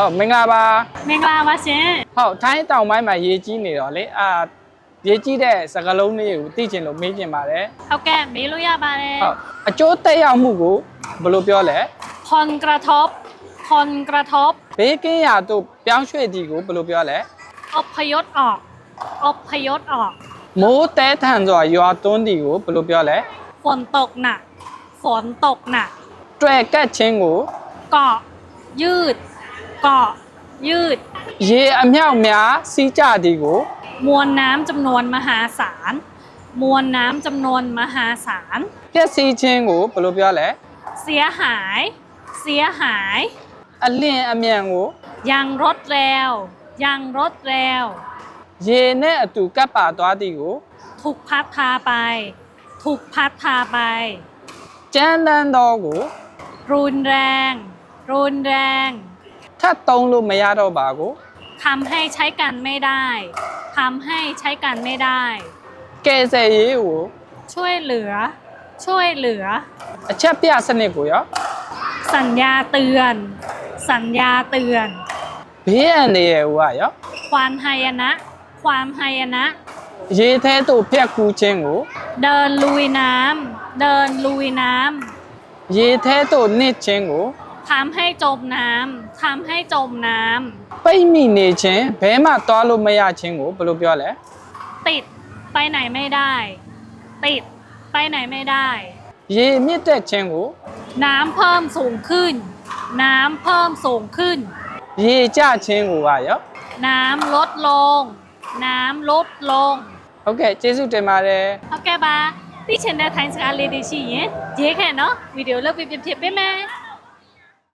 ဟုတ်မင်္ဂလာပါမင်္ဂလာပါရှင်ဟုတ်ထိုင်းတောင်ပိုင်းမှာရေကြီးနေတော့လေအာရေကြီးတဲ့စကလုံးလေးကိုသိချင်လို့မေးချင်ပါတယ်ဟုတ်ကဲ့မေးလို့ရပါတယ်ဟုတ်အကျိုးသက်ရောက်မှုကိုဘယ်လို ပြောလဲผลกระทบผลกระทบဘေးကင်းရာသို့ပြောင်းရွှေ့သည်ကိုဘယ်လိုပြောလဲอพยพออกอพยพออกမိုးတဲထန်စွာရွာသွန်းသည်ကိုဘယ်လိုပြောလဲฝนตกหนักฝนตกหนักတွေ့ကတ်ချင်းကိုเกาะยืดกาะยืดเยอเมียวเมียซีจ่าดีกูมวลน้ำจำนวนมหาศาลมวลน้ำจำนวนมหาศาลเพื่อซีเชงกูเบลูเปียแลเสียหายเสียหายอันเลนอเมียงกูยังรถแล้วยังรถแล้วเยเนี่ยตุกัปปาตัวดีกูถูกพัดพาไปถูกพัดพาไปแจนแลนดอกูรุนแรงรุนแรงถ้าตรงรูไม่ยาดอราบากูทำให้ใช้กันไม่ได้ทำให้ใช้กันไม่ได้ เกเซยีอูช่วยเหลือ ช่วยเหลืออพี่อาสนิกูยอสัญญาเตือน สัญญาเตือนเบี้ยนี่ยว่ายอความไฮยนะ ความไฮยนะ ยีเทตุเพียกูเชงกูเดินลุยน้ำ เดินลุยน้ำยีเทตุนิดเชงกูทำให้จมน้ำทำให้จมน้ำ ไปมีเนเชนเบมาตัวลุไม่ยาเชงูปลุกเยอะเลยติดไปไหนไม่ได้ ติดไปไหนไม่ได้ยี่มีแต่เชงูน้ำเพิ่มสูงขึ้น น้ำเพิ่มสูงขึ้นยี่จ้าเชงูอะยะน้ำลดลง น้ำลดลง โอเค เจสุเตมาเลยโอเคบ้าที่ฉันได้ทายสกาเลดิชิเย่เจ๊แค่เนาะวิดีโอเลิกวิเป็นเพียบไปไหม